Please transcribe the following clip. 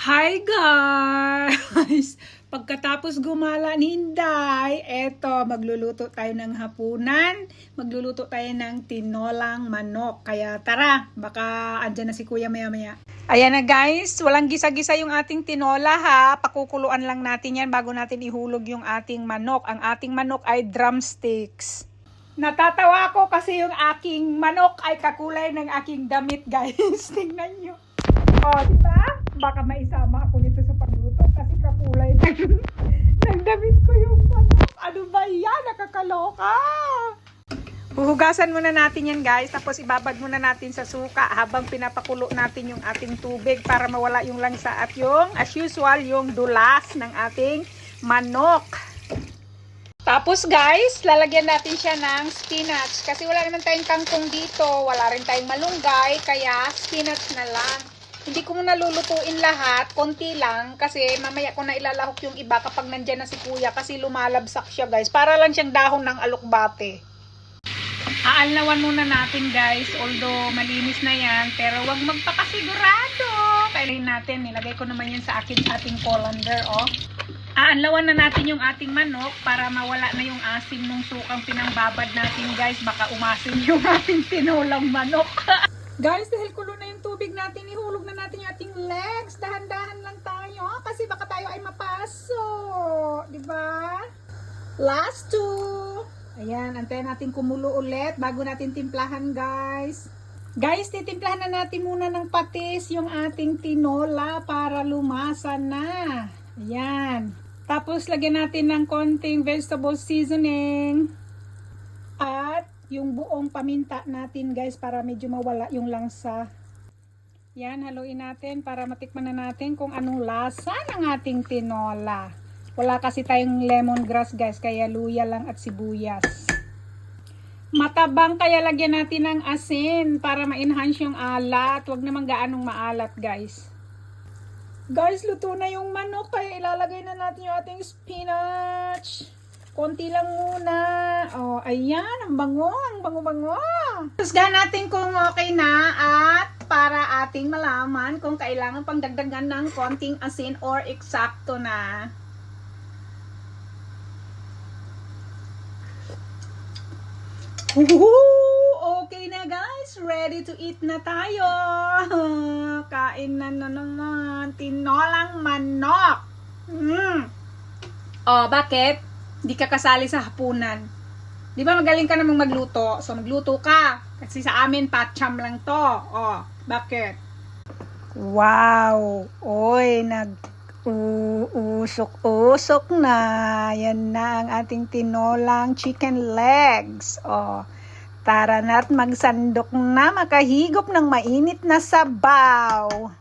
Hi guys! Pagkatapos gumala ni Inday, eto, magluluto tayo ng hapunan. Magluluto tayo ng tinolang manok. Kaya tara, baka andyan na si kuya maya maya. Ayan na guys, walang gisa-gisa yung ating tinola ha. Pakukuluan lang natin yan bago natin ihulog yung ating manok. Ang ating manok ay drumsticks. Natatawa ako kasi yung aking manok ay kakulay ng aking damit guys. Tingnan nyo. Oh, di ba? Baka maisama ako nito sa pagluto kasi kakulay ng, ng damit ko yung manok. Ano ba yan? Nakakaloka! Huhugasan muna natin yan guys, tapos ibabad muna natin sa suka habang pinapakulo natin yung ating tubig para mawala yung langsa at yung, as usual, yung dulas ng ating manok. Tapos guys, lalagyan natin siya ng spinach. Kasi wala naman tayong kangkong dito, wala rin tayong malunggay, kaya spinach na lang. Hindi ko muna lulutuin lahat, konti lang, kasi mamaya ko na ilalahok yung iba kapag nandyan na si kuya kasi lumalabsak siya guys. Para lang siyang dahon ng alukbate. Aalnawan muna natin guys, although malinis na yan, pero wag magpakasigurado. Kailangan natin, nilagay ko naman yan sa akin, ating colander, oh. Aanlawan na natin yung ating manok para mawala na yung asim ng sukang pinangbabad natin guys. Baka umasim yung ating tinolang manok. guys, dahil kulo na tubig natin, ihulog na natin yung ating legs. Dahan-dahan lang tayo kasi baka tayo ay mapaso. Ba? Last two. Ayan, antayin natin kumulo ulit bago natin timplahan guys. Guys, titimplahan na natin muna ng patis yung ating tinola para lumasa na. Ayan. Tapos, lagyan natin ng konting vegetable seasoning. At yung buong paminta natin, guys, para medyo mawala yung langsa. Yan, haluin natin para matikman na natin kung anong lasa ng ating tinola. Wala kasi tayong lemongrass, guys, kaya luya lang at sibuyas. Matabang kaya lagyan natin ng asin para ma-enhance yung alat. Huwag naman gaanong maalat, guys. Guys, luto na yung manok kaya ilalagay na natin yung ating spinach. Konti lang muna. Oh, ayan, ang bango, ang bango-bango. Tusgahan natin kung okay para ating malaman kung kailangan pang dagdagan ng konting asin or eksakto na. Woohoo! Okay na guys, ready to eat na tayo. Kain na na naman. Tinolang manok. Mm. Oh, bakit? Di ka kasali sa hapunan. Di ba magaling ka namang magluto? So magluto ka. Kasi sa amin, patcham lang to. Oh, bakit? Wow! Oy, nag usok-usok na. Yan na ang ating tinolang chicken legs. Oh, tara na't magsandok na makahigop ng mainit na sabaw.